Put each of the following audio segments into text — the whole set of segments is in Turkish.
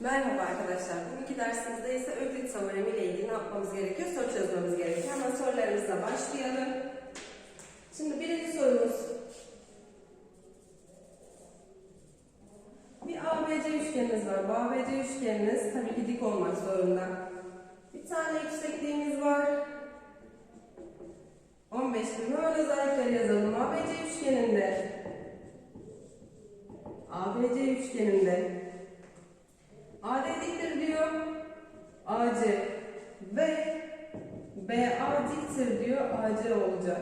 Merhaba arkadaşlar. Bugünkü dersimizde ise Öklit teoremi ile ilgili ne yapmamız gerekiyor? Soru çözmemiz gerekiyor. Hemen sorularımızla başlayalım. Şimdi birinci sorumuz. Bir ABC üçgenimiz var. Bu ABC üçgeniniz tabii ki dik olmak zorunda. Bir tane yüksekliğimiz var. 15 bin. Böyle özellikleri yazalım. ABC üçgeninde ABC üçgeninde AD diktir diyor. AC ve BA diktir diyor. AC olacak.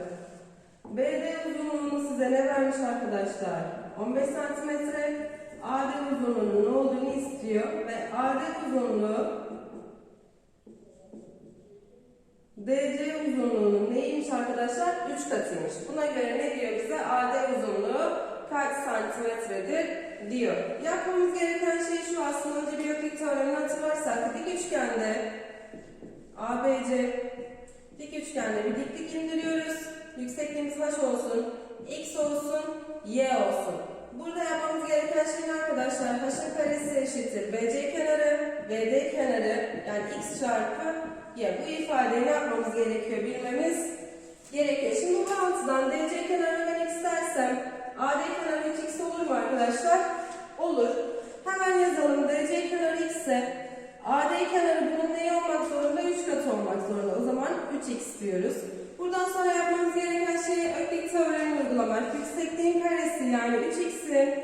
BD uzunluğunu size ne vermiş arkadaşlar? 15 santimetre. AD uzunluğunun ne olduğunu istiyor ve AD uzunluğu DC uzunluğunun neymiş arkadaşlar? 3 katıymış. Buna göre ne diyor bize? AD uzunluğu kaç santimetredir diyor. Yapmamız gereken şey şu aslında önce bir Öklit teoremini hatırlarsak dik üçgende ABC dik üçgende bir diklik indiriyoruz. Yüksekliğimiz h olsun, x olsun, y olsun. Burada yapmamız gereken şey arkadaşlar? H'ın karesi eşittir. BC kenarı, BD kenarı yani x çarpı y. Bu ifadeyi yapmamız gerekiyor bilmemiz gerekiyor. Şimdi bu bağıntıdan DC kenarını ben x dersem AD kenarı 3x olur mu arkadaşlar? Olur. Hemen yazalım. DC kenarı x ise AD kenarı bunun neyi olmak zorunda? 3 katı olmak zorunda. O zaman 3x diyoruz. Buradan sonra yapmamız gereken şey Öklit teoremi uygulamak. Yüksekliğin karesi yani 3x'in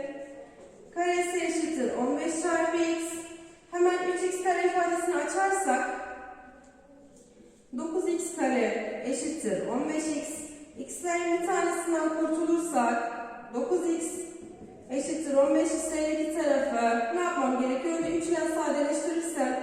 karesi eşittir 15 çarpı x. Hemen 3x kare ifadesini açarsak 9x kare eşittir 15x. x'lerin bir tanesinden kurtulursak 9x eşittir 15 x'lerin iki tarafı ne yapmam gerekiyor? Önce 3 ile sadeleştirirsem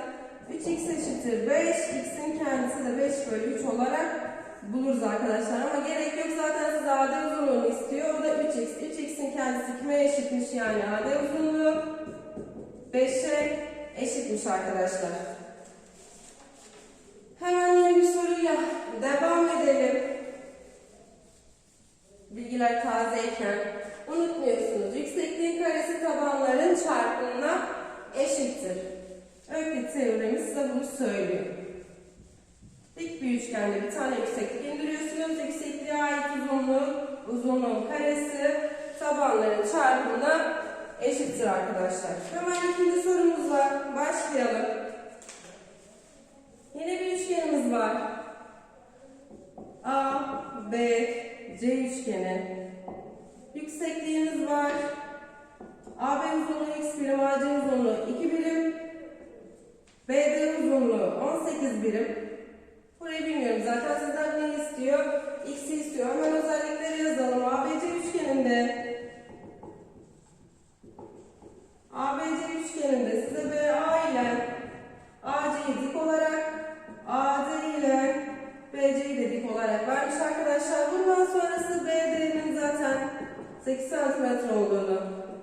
3x eşittir 5, x'in kendisi de 5 bölü 3 olarak buluruz arkadaşlar. Ama gerek yok zaten size AD uzunluğunu istiyor. O da 3x. 3x'in kendisi kime eşitmiş yani AD uzunluğu? 5'e eşitmiş arkadaşlar. Hemen yeni bir soruyla devam edelim. Bilgiler tazeyken unutmuyorsunuz. Yüksekliğin karesi tabanların çarpımına eşittir. Öklit teoremi size bunu söylüyor. Dik bir üçgende bir tane yükseklik indiriyorsunuz. Yüksekliğe ait uzunluğu, uzunluğun karesi tabanların çarpımına eşittir arkadaşlar. Hemen ikinci sorumuzla başlayalım. Yine bir üçgenimiz var. A, B, C üçgeni. Yüksekliğimiz var. AB uzunluğu x birim, AC uzunluğu 2 birim. BD uzunluğu 18 birim. Burayı bilmiyorum zaten sizden ne istiyor? X'i istiyor. Hemen özellikleri yazalım. ABC üçgeninde ABC üçgeninde size BA ile AC'yi dik olarak AD ile BC'yi de dik olarak vermiş arkadaşlar. Bundan sonrası BD'nin zaten 8 cm olduğunu,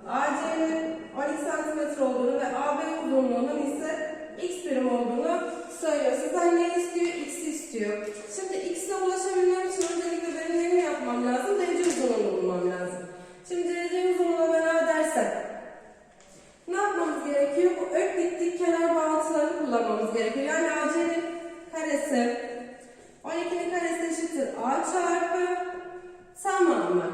AC'nin 12 cm olduğunu ve AB uzunluğunun ise x birim olduğunu söylüyor. Sizden ne istiyor? X'i istiyor. Şimdi x'e ulaşabilmem için öncelikle benim ne yapmam lazım? DC uzunluğunu bulmam lazım. Şimdi DC uzunluğuna ben A dersem ne yapmamız gerekiyor? Bu öklit dik kenar bağıntılarını kullanmamız gerekiyor. Yani AC'nin karesi 12'nin karesi eşittir A çarpı tamamı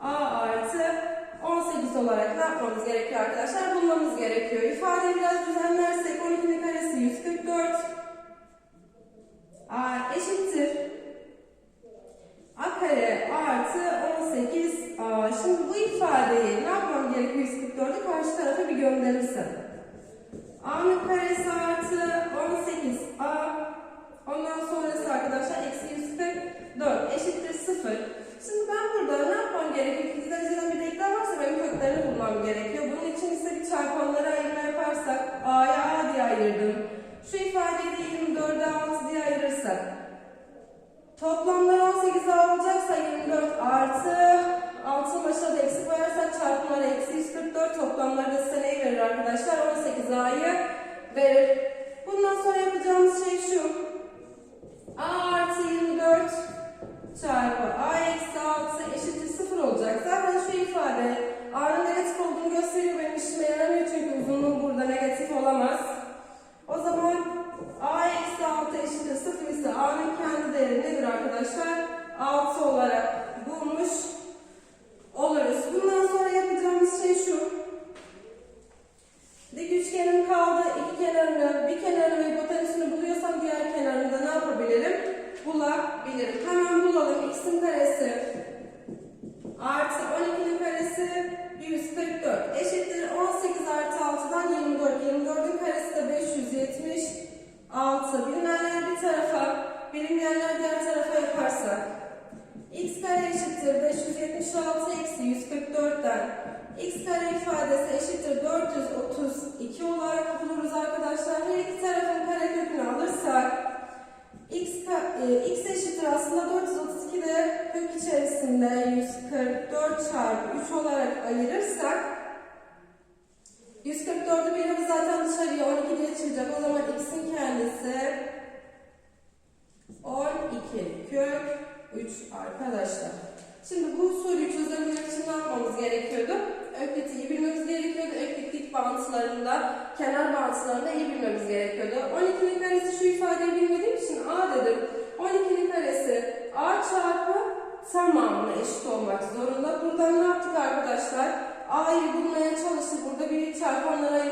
A artı 18 olarak ne yapmamız gerekiyor arkadaşlar? Bulmamız gerekiyor. İfadeyi biraz düzenlersek 12'nin karesi 144 A eşittir A kare artı 18 A. Şimdi bu ifadeyi ne yapmam 144'ü karşı tarafa bir gönderirsem. A'nın karesi artı 18 A. Ondan sonrası arkadaşlar eksi 144 eşittir 0. Şimdi ben burada ne yapmam gerekiyor? İkiz dereceden bir denklem varsa benim köklerini bulmam gerekiyor. Bunun için ise bir çarpanları ayırma yaparsak A'ya A diye ayırdım. Şu ifadeyi de 24'e 6 diye ayırırsak Toplamlar 18 A olacaksa Oh. X kare ifadesi eşittir 432 olarak buluruz arkadaşlar. Her iki tarafın karekökünü alırsak x, e, x eşittir aslında 432 de kök içerisinde 144 çarpı 3 olarak ayırırsak 144'ü birimiz zaten dışarıya 12 diye çıkacak. O zaman x'in kendisi 12 kök 3 arkadaşlar. Şimdi bu soruyu çözebilmek için ne yapmamız gerekiyordu? Öklit'i iyi bilmemiz gerekiyordu. Öklit dik bağıntılarında, kenar bağıntılarında iyi bilmemiz gerekiyordu. 12'nin karesi şu ifadeyi bilmediğim için a dedim. 12'nin karesi a çarpı tamamına eşit olmak zorunda. Buradan ne yaptık arkadaşlar? A'yı bulmaya çalıştık. Burada bir çarpanlara.